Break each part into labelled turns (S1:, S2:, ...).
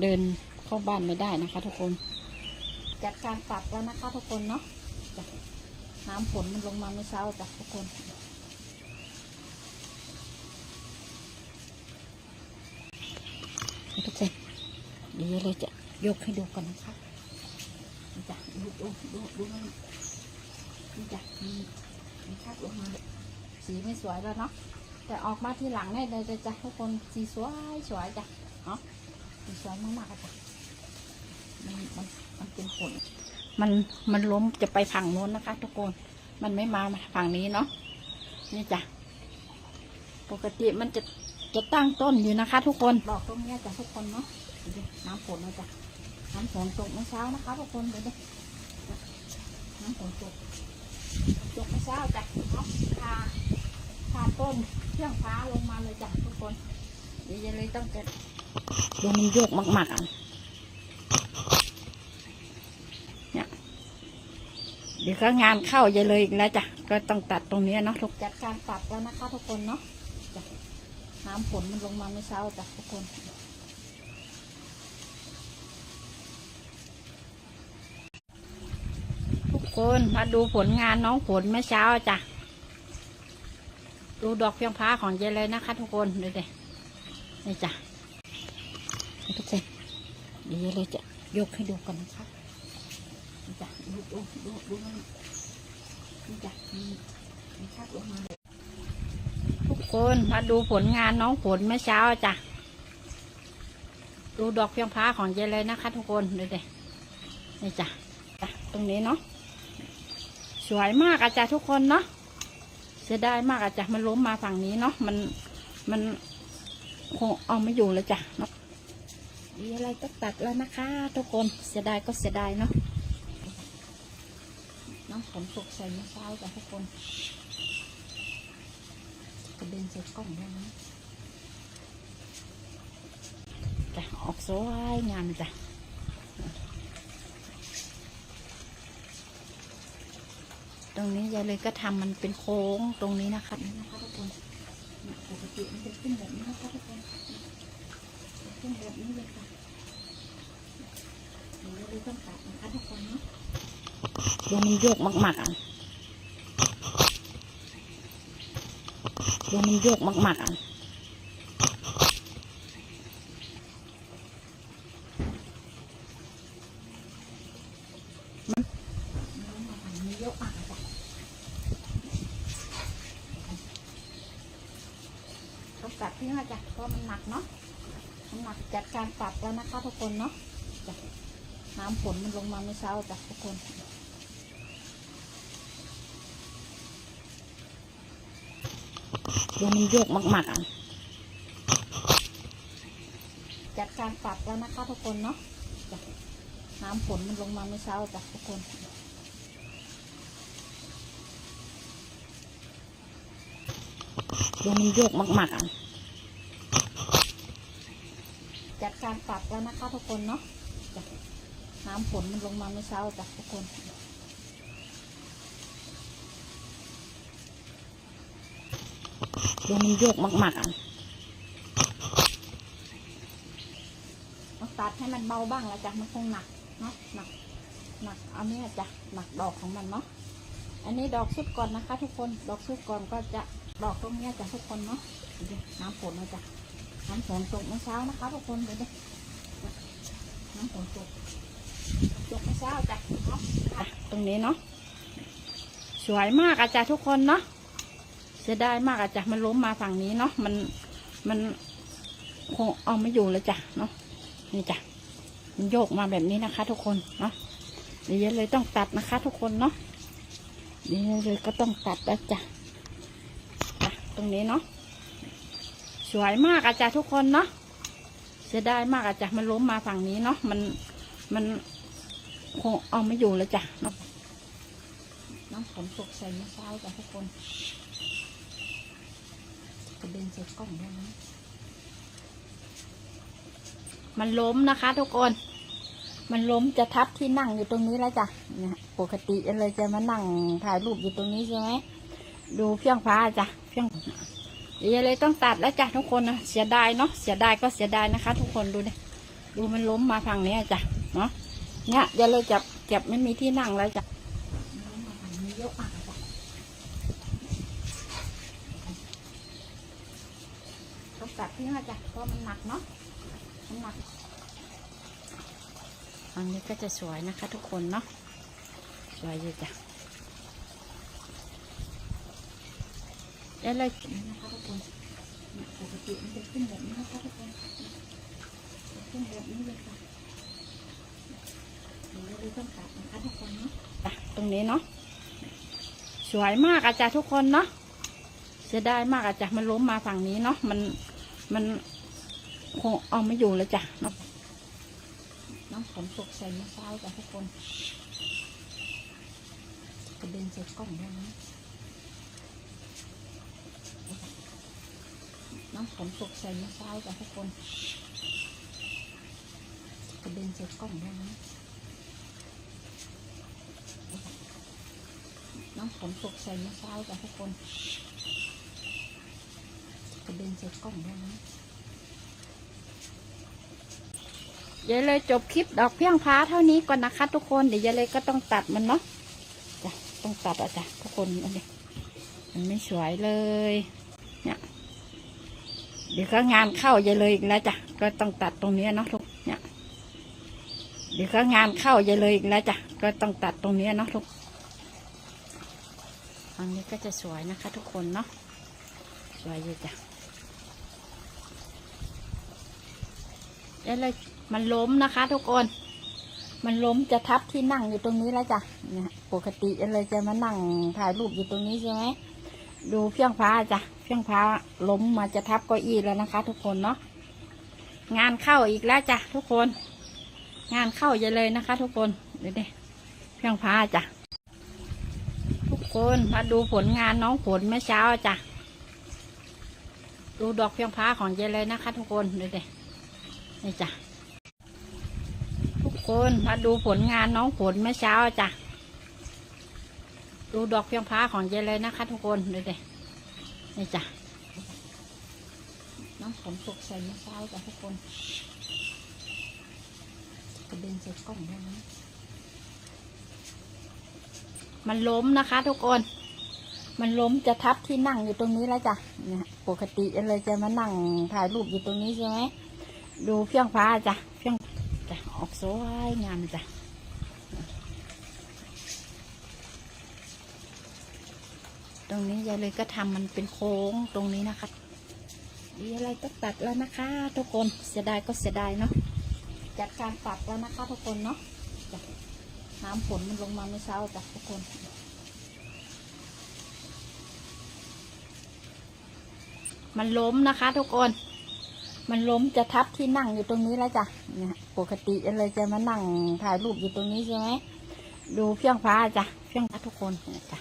S1: เดินเข้าบ้านไม่ได้นะคะ ทุกคน จัดการปรับแล้วนะคะ ทุกคนเนาะจ้ะน้ำฝนมันลงมาเมื่อเช้าจ้ะทุกคนทุกคนเดี๋ยวเราจะยกให้ดูกันนะคะนี่จ้ะดูดูดูดูมันนี่จ้ะนี่นี่ครับลงมาเลยสีไม่สวยแล้วเนาะแต่ออกมาทีหลังเนี่ยเลยจ้ะทุกคนสีสวยสวยจ้ะเนาะ สีสวยมากๆอะจ้ะมันมันมันเป็นผลมันมันล้มจะไปฝั่งโน้นนะคะ ทุกคน มันไม่มาฝั่งนี้เนาะนี่จ้ะปกติมันจะจะตั้งต้นอยู่นะคะ ทุกคนบอกตรงเนี้ยจ้ะทุกคนเนาะดูดิน้ำฝนนะจ้ะน้ำฝนตกเมื่อเช้านะคะ ทุกคนดูดิน้ำฝนตกตกเมื่อเช้าจ้ะเนาะพาพาต้นเครื่องฟ้าลงมาเลยจ้ะทุกคนเดี๋ยวจะเลยต้องจะ ดูมันโยกมากๆอะเนี่ยเดี๋ยวก็งานเข้าจะเลยอีกแล้วจ้ะก็ต้องตัดตรงเนี้ยเนาะทุกจัดการตัดแล้วนะคะทุกคนเนาะจ้ะน้ำฝนมันลงมาเมื่อเช้าจ้ะทุกคนทุกคนมาดูผลงานน้องฝนเมื่อเช้าจ้ะดูดอกเพียงพ้าของเจเลยนะคะทุกคนดูดินี่จ้ะทุกคน เดี๋ยวเลยจะยกให้ดูกันนะคะจ้ะดูดูดูดูมันจ้ะนี่นี่ครับลงมาทุกคนมาดูผลงานน้องฝนเมื่อเช้าจ้ะดูดอกเพียงพ้าของเจเลยนะคะ ทุกคนดูดินี่จ้ะจ้ะตรงนี้เนาะสวยมากอาจารย์ทุกคนเนาะเสียดายมากอาจารย์มันล้มมาฝั่งนี้เนาะมันมันคงเอาไม่อยู่เลยจ้ะเนาะ มีอะไรก็ตัดแล้วนะคะ ทุกคนเสียดายก็เสียดายเนาะน้ำฝนตกใส่มื่อเช้าจ้ะทุกคนกระเด็นใส่กล้องแล้วนะจะออกสวยงามจ้ะตรงนี้ยายเลยก็ทำมันเป็นโค้งตรงนี้นะคะนี่นะคะทุกคนปกติมันจะขึ้นแบบนี้นะคะทุกคน ขึ้นแบบนี้เลยค่ะเดี๋ยวยายเลยต้องตัดนะคะทุกคนเนาะเดูมันโยกมากๆอะเดูมันโยกมากๆอะมันโยกมากๆอะจ้ะต้องตัดที่น่าจ้ะเพราะมันหนักเนาะ มันหนักจัดการปรับแล้วนะคะทุกคนเนาะน้ำฝนมันลงมาเมื่อเช้าจ้ะทุกคนดูมันโยกมากๆอะจัดการปรับแล้วนะคะทุกคนเนาะน้ำฝนมันลงมาเมื่อเช้าจ้ะทุกคนดูมันโยกมากๆอะ จัด การปรับแล้วนะคะทุกคนเนาะน้ำฝนมันลงมาเมื่อเช้าจ้ะทุกคนดูมันโยกมากๆอะตัดให้มันเบาบ้างแล้วจ้ะมันคงหนักเนาะหนักหนักเอาเนี่ยจ้ะหนักดอกของมันเนาะอันนี้ดอกสุดก่อนนะคะ ทุกคนดอกสุดก่อนก็จะดอกตรงเนี้ยจ้ะทุกคนเนาะน้ำฝนนะจ้ะ น้ำฝนตกเมื่อเช้านะคะทุกคนดูดิน้ำฝนตกตกเมื่อเช้าจ้ะเนาะตรงนี้เนาะสวยมากอาจารย์ทุกคนเนาะเสียดายมากอะจ้ะมันล้มมาฝั่งนี้เนาะมันมันคงเอาไม่อยู่เลยจ้ะเนาะนี่จ้ะมันโยกมาแบบนี้นะคะ ทุกคนเนาะเดี๋ยวเลยต้องตัดนะคะ ทุกคนเนาะเดี๋ยวเลยก็ต้องตัดแล้วจ้ะจ้ะตรงนี้เนาะ วยมากอะจ้ะทุกคนเนาะเสียดายมากอะจ้ะมันล้มมาฝั่งนี้เนาะมันมันคงเอาไม่อยู่เลยจ้ะเนาะน้ำฝนตกใส่เมื่อเช้าจ้ะทุกคนกระเด็นใส่กล้องแล้วนะมันล้มนะคะ ทุกคน มันล้มจะทับที่นั่งอยู่ตรงนี้แล้วจ้ะเนี่ยปกติเลยจะมานั่งถ่ายรูปอยู่ตรงนี้ใช่ไหมดูเพียงฟ้าจ้ะเพียง เดี๋ยวเลยต้องตัดแล้วจ้ะทุกคนนะเสียดายเนาะเสียดายก็เสียดายนะคะ ทุกคนดูดิดูมันล้มมาฝั่งนี้จ้ะเนาะเนี่ยอย่าเลยจับเก็บไม่มีที่นั่งแล้วจ้ะต้องตัดทิ้งนะจ้ะเพราะมันหนักเนาะมันหนักฝั่งนี้ก็จะสวยนะคะ ทุกคนเนาะสวยอยู่จ้ะ อย่าเลยนะคะทุกคนปกติมันจะขึ้นแบบนี้นะคะทุกคนขึ้นแบบนี้เลยค่ะเดี๋ยวเราดูต้นขาดนะคะทุกคนเนาะตรงนี้เนาะสวยมากอาจารย์ทุกคนเนาะเสียดายมากอาจารย์มันล้มมาฝั่งนี้เนาะมันมันคงเอาไม่อยู่แล้วจ้ะเนาะน้ำฝนตกใส่มะพร้าวจ้ะทุกคนกระเด็นใส่กล้องได้วยน น้ำฝนตกใส่มะพร้าวจ้ะทุกคนกระเด็นใส่กล้องด้วยนะน้ำฝนตกใส่มะพร้าวจ้ะทุกคนกระเด็นใส่กล้องด้วยนะยายเลยจบคลิปดอกเพียงพ้าเท่านี้ก่อนนะคะ ทุกคนเดี๋ยวยายเลยก็ต้องตัดมันเนาะจ้ะต้องตัดอะจ้ะทุกคนอันนี้มันไม่สวยเลยเนี่ย เดี๋ยวก็งานเข้ายายเลยอีกแล้วจ้ะก็ต้องตัดตรงนี้เนาะทุกเนี่ยเดี๋ยวก็งานเข้าอย่เลยอีกแล้วจ้ะก็ต้องตัดตรงนี้เนาะทุกอันนี้ก็จะสวยนะคะ ทุกคนเนาะสวยอยู่จ้ะเดี๋ยเลยมันล้มนะคะ ทุกคน มันล้มจะทับที่นั่งอยู่ตรงนี้แล้วจ้ะเนี่ยปกติเดี๋ยเลยจะมานั่งถ่ายรูปอยู่ตรงนี้ใช่ไหม ดูเพียงฟ้าจ้ะเพียงฟ้าล้มมาจะทับเก้าอี้แล้วนะคะ ทุกคนเนาะงานเข้าอีกแล้วจ้ะทุกคน งานเข้าเยอะเลยนะคะ ทุกคนเดี๋ยวดิเพียงพาจ้ะทุกคนมาดูผลงานน้องฝนเมื่อเช้าจ้ะดูดอกเพียงพาของเยเลยนะคะ ทุกคนเดี๋ยวดินี่จ้ะทุกคนมาดูผลงานน้องฝนเมื่อเช้าจ้ะ ดูดอกเพียงพาของเยอะเลยนะคะ ทุกคนเดี๋ยวดินี่จ้ะน้องฝนตกใส่มื่อเช้าจ้ะทุกคนกระเด็นใส่กล้องด้วมันล้มนะคะ ทุกคน มันล้มจะทับที่นั่งอยู่ตรงนี้แล้วจ้ะเนี่ยปกติเลยจะมานั่งถ่ายรูปอยู่ตรงนี้ใช่ไหมดูเพียงฟ้าจ้ะเพียงจ้ะออกสวยงามจ้ะ ตรงนี้ยายเลยก็ทำมันเป็นโค้งตรงนี้นะคะดีอะไรก็ตัดแล้วนะคะ ทุกคนเสียดายก็เสียดายเนาะจัดการตัดแล้วนะคะ ทุกคนเนาะจ้ะน้ำฝนมันลงมาเมื่อเช้าจ้ะทุกคนมันล้มนะคะ ทุกคน มันล้มจะทับที่นั่งอยู่ตรงนี้แล้วจ้ะเนี่ยปกติเลยจะมานั่งถ่ายรูปอยู่ตรงนี้ใช่ไหมดูเพียงฟ้าจ้ะเพียงฟ้าทุกคนจ้ะ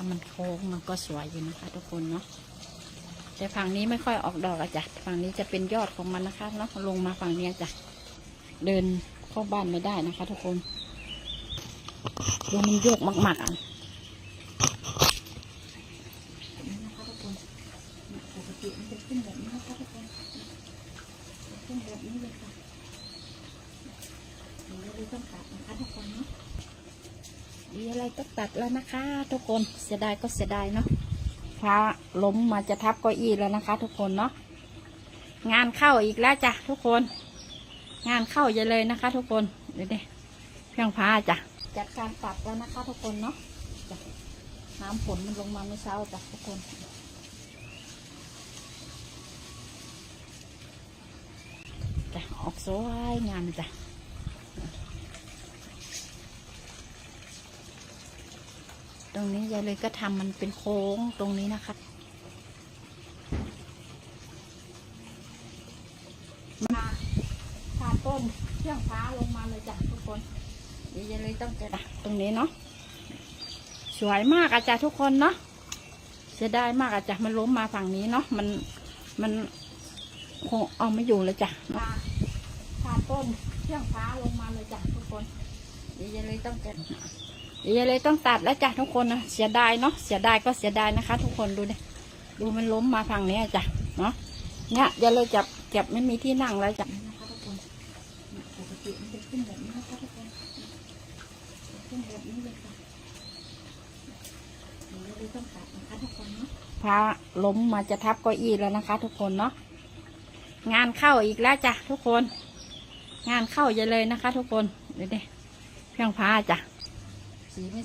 S1: ถ้ามันโค้งมันก็สวยอยู่นะคะ ทุกคนเนาะแต่ฝั่งนี้ไม่ค่อยออกดอกอะจ้ะฝั่งนี้จะเป็นยอดของมันนะคะเนาะลงมาฝั่งนี้จ้ะเดินเข้าบ้านไม่ได้นะคะ ทุกคนดูมันโยกมากๆอะนี่นะคะทุกคนปกติมันจะขึ้นแบบนี้นะคะทุกคนขึ้นแบบนี้เลยค่ะเดี๋ยวเราดูต้นขาดนะคะทุกคนเนาะ ดีอะไรก็ตัดแล้วนะคะ ทุกคนเสียดายก็เสียดายเนาะฟ้าล้มมาจะทับเก้าอี้แล้วนะคะ ทุกคนเนาะงานเข้าอีกแล้วจ้ะทุกคน งานเข้าเยอะเลยนะคะ ทุกคนเดี๋ยวดิเพียงพาจ้ะจัดการตัดแล้วนะคะ ทุกคนเนาะจ้ะน้ำฝนมันลงมาเมื่อเช้าจ้ะทุกคนจ้ะออกสวยงามจ้ะ รงนี้ยายเลยก็ทำมันเป็นโค้งตรงนี้นะคะ มาผ่าต้นเชื่องฟ้าลงมาเลยจ้ะทุกคนเดี๋ยวจะเลยต้องจะตรงนี้เนาะสวยมากอาจารย์ทุกคนเนาะเสียดายมากอาจารย์มันล้มมาฝั่งนี้เนาะมันมันคงเอาไม่อยู่เลยจ้ะมาผ่าต้นเชื่องฟ้าลงมาเลยจ้ะทุกคนเดี๋ยวจะเลยต้องจะ เดี๋ยวจะเลยต้องตัดแล้วจ้ะทุกคนนะเสียดายเนาะเสียดายก็เสียดายนะคะ ทุกคนดูดิดูมันล้มมาฝั่งนี้จ้ะเนาะเนี่ยย่าเลยจับเก็บไม่มีที่นั่งแล้วจ้ะนะคะทุกคนติมันจะขึ้นแบบนี้นะคะทุกคนขึ้นแบบนี้เลยค่ะเดี๋ยวเราต้องตัดนะคะทุกคนเนาะพาล้มมาจะทับเก้าอี้แล้วนะคะ ทุกคนเนาะงานเข้าอีกแล้วจ้ะทุกคน งานเข้าใหญ่เลยนะคะ ทุกคนเดี๋ยวดิเพียงพาจ้ะ สีไม่